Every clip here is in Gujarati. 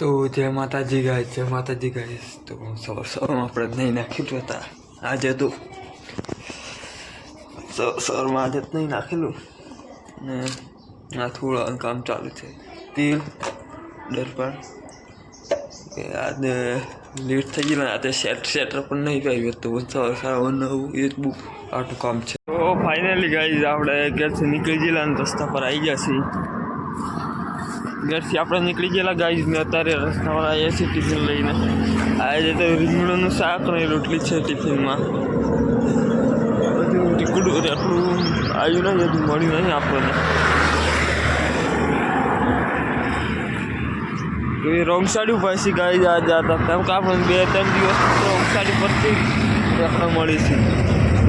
તો જય માતાજી ગાય જય માતાજી ગાય તો સવાર સવારમાં આપણે નહીં નાખ્યું હતા. આજે તો સવાર સવારમાં આજે નહીં નાખેલું. ને આ થોડું કામ ચાલુ છે. તેલ દર્પણ કે આજે લેટ થઈ ગયેલા આજે સેટ સેટર પણ નહીં કર્યું તો સવાર સવાર નવું એ જ બહુ આટલું કામ છે. તો ફાઇનલી ગાઈ આપણે ઘરથી નીકળી ગયેલા રસ્તા પર આવી ગયા છીએ. ઘરથી આપણે નીકળી ગયેલા ગાઈઝને અત્યારે રસ્તાવાળા આવ્યા છીએ ટિફિન લઈને. આજે તો રીંગણાનું શાક ને રોટલી છે ટિફિનમાં. બધું ટીકડું આપણું આવ્યું નહીં હજુ મળ્યું નહીં આપણને. એ રોંગ સાઈડ છે ગાઈ આ જતા કેમ કે આપણે બે ત્રણ દિવસ રોંગસાડી પરથી આપણે મળીશું.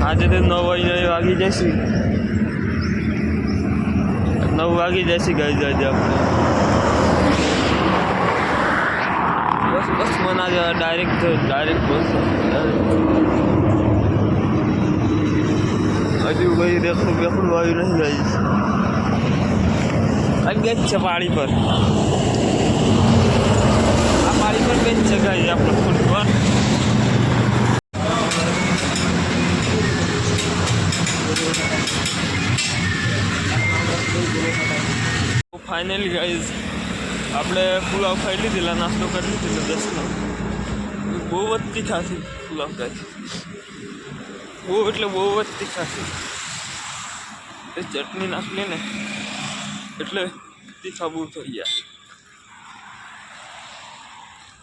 છે આજે તો નવ વાગે વાગી જશે. નવ વાગી જશે ગાઈ આજે આપણે. બસ બસ મને આજે ડાયરેક્ટ ડાયરેક્ટ બસ હજુ ભાઈ રેખડું બેખડું આવ્યું નહીં ગાઈ અગિયાર જ છે પાણી પર. આ પાણી પર બેન છે ગાઈ આપણે ફૂલ પર. ફાઇનલી ગાઈઝ આપણે પુલાવ ખાઈ લીધેલા, નાસ્તો કરી લીધેલો, દસનો. બહુ જ તીખા છે પુલાવ ખાઈ. બહુ એટલે બહુ જ તીખા છે. એ ચટણી નાખલી ને, એટલે તીખા બહુ થઈ ગયા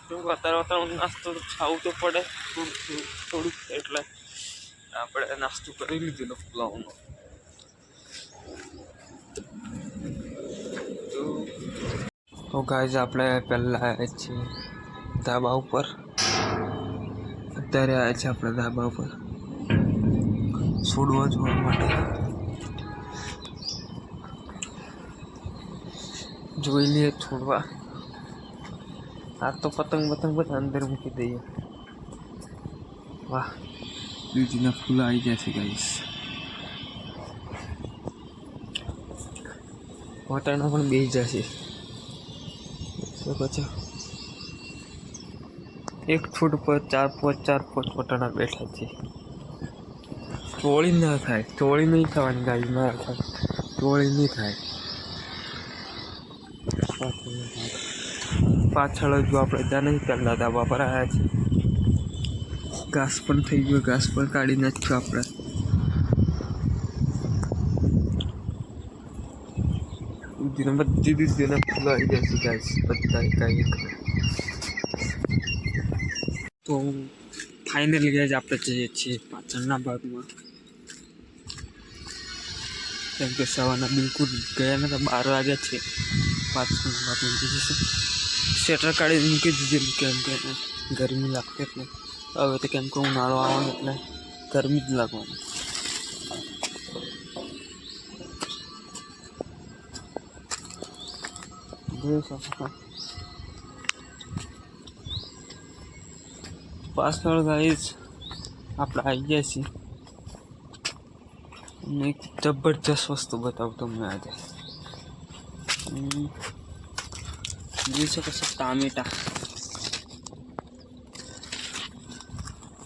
તો અત્યારે વાતાવરણ નાસ્તો ખાવું તો પડે. થોડુંક થોડુંક એટલે આપણે નાસ્તો કરી લીધેલો પુલાવનો. તો ગાઈઝ આપણે પહેલાં આવ્યા છીએ ધાબા ઉપર. અત્યારે આવ્યા છે આપણે ધાબા ઉપર. છોડવા જોવા માટે. જોઈ લઈએ છોડવા. આ તો પતંગ પતંગ બધા અંદર મૂકી દઈએ. વાહ. બીજીના ફૂલ આવી ગયા છે ગાઈસ વટાણા પણ બે જશે. શકો એક ફૂટ પર ચાર પાંચ ચાર પાંચ પટાણા બેઠા છે. ચોળી ના થાય. ચોળી નહીં થવાની ગાડી ના થાય ચોળી નહીં થાય. પાછળ જો આપણે ત્યાં નહીં પહેલાં ધાબા પર આવ્યા છીએ ઘાસ પણ થઈ ગયો, ઘાસ પણ કાઢી નાખ્યું આપણે. દૂધીને બધી દૂધીને ફૂલો આવી જશે ગાઈસ બધા એકાએક તો ફાઇનલી ગાઈસ આપણે જઈએ છીએ પાછળના ભાગમાં કેમ કે સવારના બિલકુલ ગયા નતા બાર વાગ્યા છે પાછળના ભાગમાં જઈએ સ્વેટર કાઢી મૂકી દીધેલું કેમ કે ગરમી લાગતી એટલે હવે તો કેમ કે ઉનાળો આવવાનો એટલે ગરમી જ લાગવાની પાછળ ગાઈઝ આપણે આવી ગયા છીએ અને એક જબરજસ્ત વસ્તુ બતાવું તમને આજે હમ, જોઈ શકો છો ટામેટા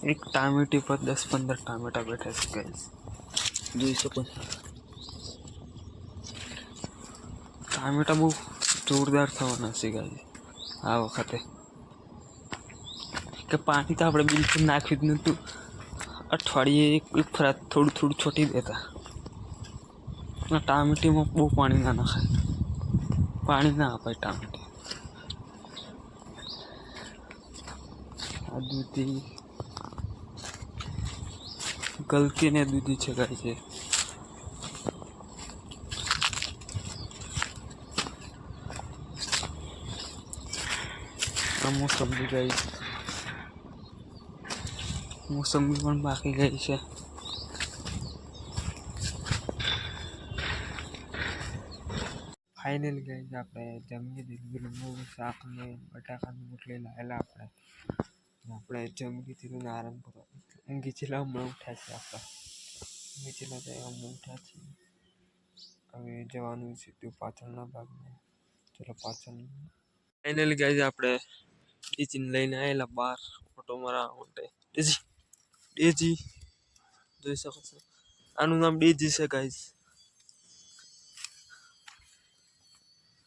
એક ટામેટી પર દસ પંદર ટામેટા બેઠા છે ગાઈઝ જોઈ શકો છો ટામેટા બહુ જોરદાર થવાના છે ગાઈઝ આ વખતે. કે પાણી તો આપણે બિલકુલ નાખ્યું જ નહોતું. અઠવાડિયે એક ફરાત થોડું થોડું છોટી દેતા. ટામેટીમાં બહુ પાણી ના નાખાય. પાણી ના અપાય ટામેટી. આ દૂધી. ગલકીને દૂધી છે ગાય છે આ મોસંબી ગઈ મોસંબી પણ બાકી ગઈ છે. ફાઇનલ ગઈ આપણે. જમી લીધું શાક ને બટાકાની રોટલી લાવેલા આપણે. આપણે જમી લીધું ને આરામ કરો ઊંઘી છેલ્લા હમણાં ઉઠ્યા છે આપણે. ઊંઘી છેલ્લા તો હમણાં ઉઠ્યા છીએ. હવે જવાનું છે સીધું પાછળના ભાગમાં. ચલો પાછળ ફાઇનલી ગાઈઝ આપણે. ડીજીને લઈને આવેલા બહાર ઓટો મારા માટે ડેજી ડેજી જોઈ શકો છો આનું નામ ડેજી છે ગાઈઝ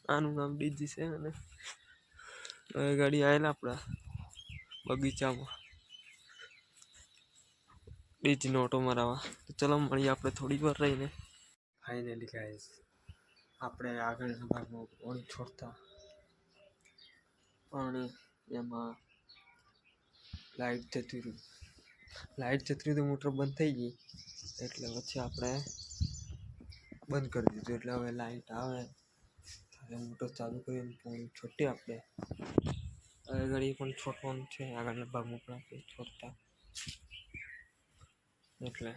આનું નામ ડીજી છે અને હવે ગાડી આવેલા આપણા બગીચામાં ડીજીનો ઓટો મરાવા તો ચલો મળીએ આપણે થોડી વાર રહીને ફાઇનલી ગાઈઝ આપણે આગળના ભાગમાં પાણી છોડતા પાણી એમાં લાઈટ જતી રહી. લાઈટ જતી તો મોટર બંધ થઈ ગઈ. એટલે પછી આપણે બંધ કરી દીધું. એટલે હવે લાઇટ આવે. ત્યારે મોટર ચાલુ કરીને પણ છોટીએ આપણે. હવે ઘડી પણ છોટવાનું છે. આગળના ભાગમાં પણ આપણે છોડતા એટલે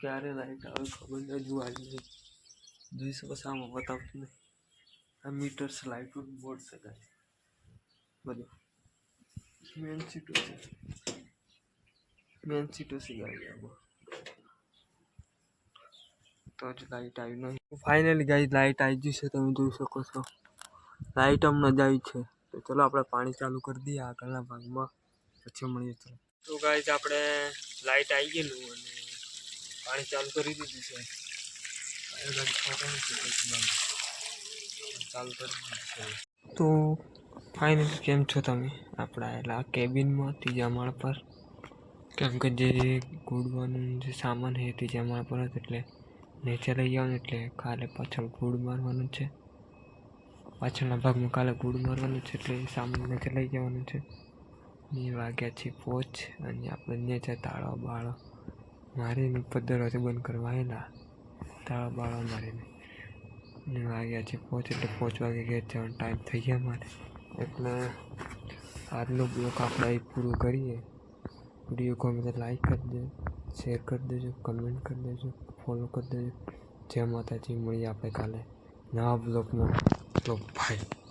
ક્યારે લાઇટ આવે ખબર ન જોવા આવી જોઈ શકો આમાં બતાવતું નહીં. આ મીટર્સ લાઇટ બોર્ડ છે ગાઈસ બધું. મેન સીટો છે. મેન સીટો સી ગાડી આમાં. તો જ લાઈટ આવી નહીં. ફાઇનલી ગાઈ લાઈટ આવી ગઈ છે, તમે જોઈ શકો છો. લાઈટ હમણાં જ આવી છે. તો ચલો આપણે પાણી ચાલુ કરી દઈએ આગળના ભાગમાં. પછી મળીએ ચલો. તો ગાઈઝ આપણે લાઈટ આવી ગયેલું અને પાણી ચાલુ કરી દીધું છે. ચાલુ કરી દીધું છે. તો ફાઇનલી કેમ છો તમે? આપણા આવેલા કેબિનમાં ત્રીજા માળ પર. કેમ કે જે ગુડવાનું જે સામાન છે, ત્રીજા માળ પર જ એટલે નીચે લઈ જવાનું એટલે કાલે પાછળ ગુડ મારવાનું છે. પાછળના ભાગમાં કાલે ગુડ મારવાનું છે, એટલે સામાન નીચે લઈ જવાનું છે. ને વાગ્યા છે પોચ, અને આપણે નીચે તાળો બાળો મારીને ઉપર દરવાજો બંધ કરવા આવેલા. તાળો બાળો મારીને. વાગ્યા છે પોચ, એટલે પોચ વાગે ઘેર જવાનો ટાઈમ થઈ ગયા મારે. એટલે આજનો બ્લોક આપણે અહીં પૂરું કરીએ. વીડિયો ગમે તો લાઈક કરી દેજો શેર કરી દેજો કમેન્ટ કરી દેજો ફોલો કરી દેજો. જય માતાજી, મળીએ આપણે કાલે નવા બ્લોગમાં તો ભાઈ